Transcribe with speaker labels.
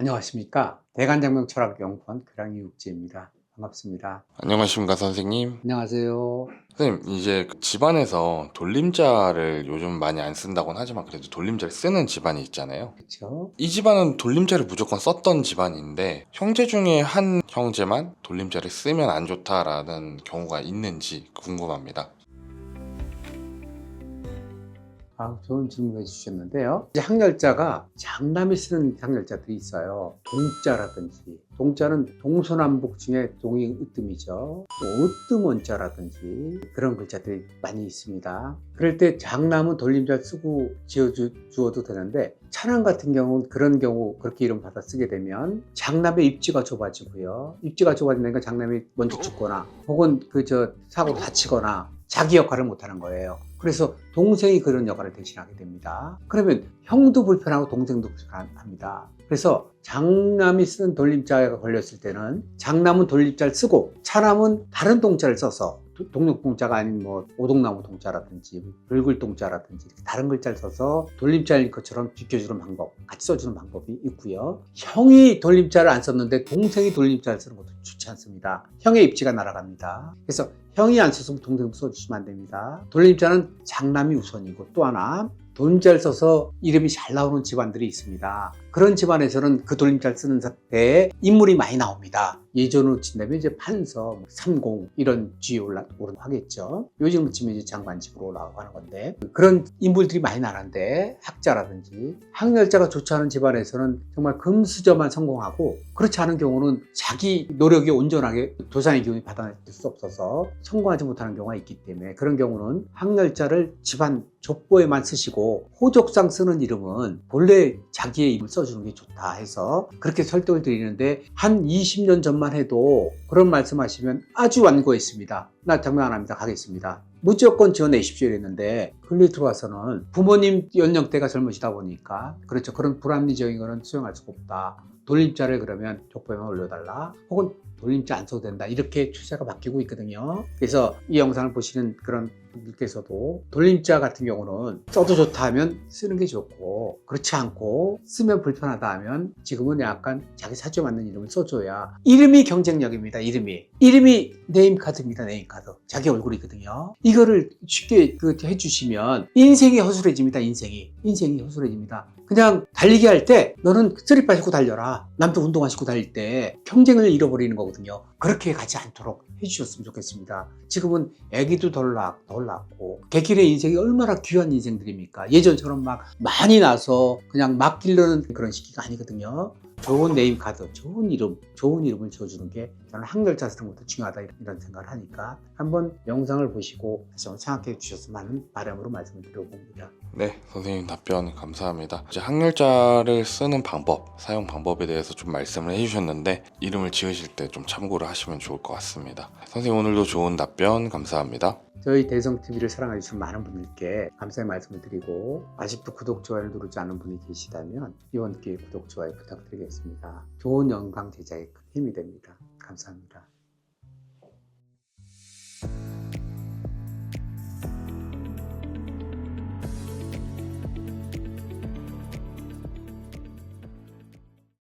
Speaker 1: 안녕하십니까. 대관장명 철학연구원 그랑이 육지입니다. 반갑습니다.
Speaker 2: 안녕하십니까 선생님.
Speaker 1: 안녕하세요.
Speaker 2: 선생님 이제 그 집안에서 돌림자를 요즘 많이 안 쓴다고는 하지만 그래도 돌림자를 쓰는 집안이 있잖아요.
Speaker 1: 그렇죠?
Speaker 2: 이 집안은 돌림자를 무조건 썼던 집안인데 형제 중에 한 형제만 돌림자를 쓰면 안 좋다라는 경우가 있는지 궁금합니다.
Speaker 1: 아, 좋은 질문 해 주셨는데요. 이제 항열자가 장남이 쓰는 항열자들이 있어요. 동자라든지, 동자는 동서남북 중에 동이 으뜸이죠. 또 으뜸원자라든지 그런 글자들이 많이 있습니다. 그럴 때 장남은 돌림자 쓰고 지어주어도 되는데 차남 같은 경우는 그런 경우 그렇게 이름 받아 쓰게 되면 장남의 입지가 좁아지고요. 입지가 좁아지니까 장남이 먼저 죽거나 혹은 그 저 사고로 다치거나 자기 역할을 못하는 거예요. 그래서 동생이 그런 역할을 대신하게 됩니다. 그러면 형도 불편하고 동생도 불편합니다. 그래서 장남이 쓰는 돌림자가 걸렸을 때는 장남은 돌림자를 쓰고 차남은 다른 동자를 써서 동력 동자가 아닌 뭐 오동나무 동자라든지 붉을 동자라든지 다른 글자를 써서 돌림자일 것처럼 비켜주는 방법 같이 써주는 방법이 있고요. 형이 돌림자를 안 썼는데 동생이 돌림자를 쓰는 것도 좋지 않습니다. 형의 입지가 날아갑니다. 그래서 형이 안 썼으면 동생도 써주시면 안 됩니다. 돌림자는 장남이 우선이고 또 하나 돌림자를 써서 이름이 잘 나오는 집안들이 있습니다. 그런 집안에서는 그 돌림자를 쓰는 때에 인물이 많이 나옵니다. 예전으로 친다면 이제 판서, 삼공 이런 쥐에 올라 하겠죠. 요즘은 치면 이제 장관집으로 올라가고 하는 건데 그런 인물들이 많이 나는데 학자라든지 학렬자가 좋지 않은 집안에서는 정말 금수저만 성공하고 그렇지 않은 경우는 자기 노력이 온전하게 도산의 기운이 받아낼 수 없어서 성공하지 못하는 경우가 있기 때문에 그런 경우는 학렬자를 집안 족보에만 쓰시고 호적상 쓰는 이름은 본래 자기의 이름을 써주는 게 좋다 해서 그렇게 설득을 드리는데 한 20년 전만 해도 그런 말씀하시면 아주 완고했습니다. 나 장명 안 합니다. 가겠습니다. 무조건 지어내십시오 이랬는데 근래 들어와서는 부모님 연령대가 젊으시다 보니까 그렇죠. 그런 불합리적인 거는 수용할 수가 없다. 돌림자를 그러면 족보에만 올려달라. 혹은 돌림자 안 써도 된다. 이렇게 추세가 바뀌고 있거든요. 그래서 이 영상을 보시는 그런 분들께서도 돌림자 같은 경우는 써도 좋다 하면 쓰는 게 좋고 그렇지 않고 쓰면 불편하다 하면 지금은 약간 자기 사주에 맞는 이름을 써줘야 이름이 경쟁력입니다. 이름이 이름이 네임카드입니다. 네임카드 자기 얼굴이거든요. 이거를 쉽게 그 해주시면 인생이 허술해집니다. 인생이 인생이 허술해집니다. 그냥 달리기 할 때 너는 쓰리빠 신고 달려라. 남도 운동화 신고 달릴 때 경쟁을 잃어버리는 거거든요. 그렇게 가지 않도록 해주셨으면 좋겠습니다. 지금은 아기도 덜 낳, 덜 낳고 개길의 인생이 얼마나 귀한 인생들입니까? 예전처럼 막 많이 나서 그냥 막 길르는 그런 시기가 아니거든요. 좋은 네임 카드, 좋은 이름, 좋은 이름을 지어주는 게 저는 한 글자 쓰는 것도 중요하다 이런 생각을 하니까 한번 영상을 보시고 다시 한번 생각해 주셨으면 하는 바람으로 말씀을 드려봅니다.
Speaker 2: 네, 선생님 답변 감사합니다. 이제 학렬자를 쓰는 방법, 사용 방법에 대해서 좀 말씀을 해주셨는데 이름을 지으실 때 좀 참고를 하시면 좋을 것 같습니다. 선생님 오늘도 좋은 답변 감사합니다.
Speaker 1: 저희 대성TV를 사랑해 주신 많은 분들께 감사의 말씀을 드리고 아직도 구독, 좋아요를 누르지 않은 분이 계시다면 이번 기회에 구독, 좋아요 부탁드리겠습니다. 좋은 영상 제작에 큰 힘이 됩니다. 감사합니다.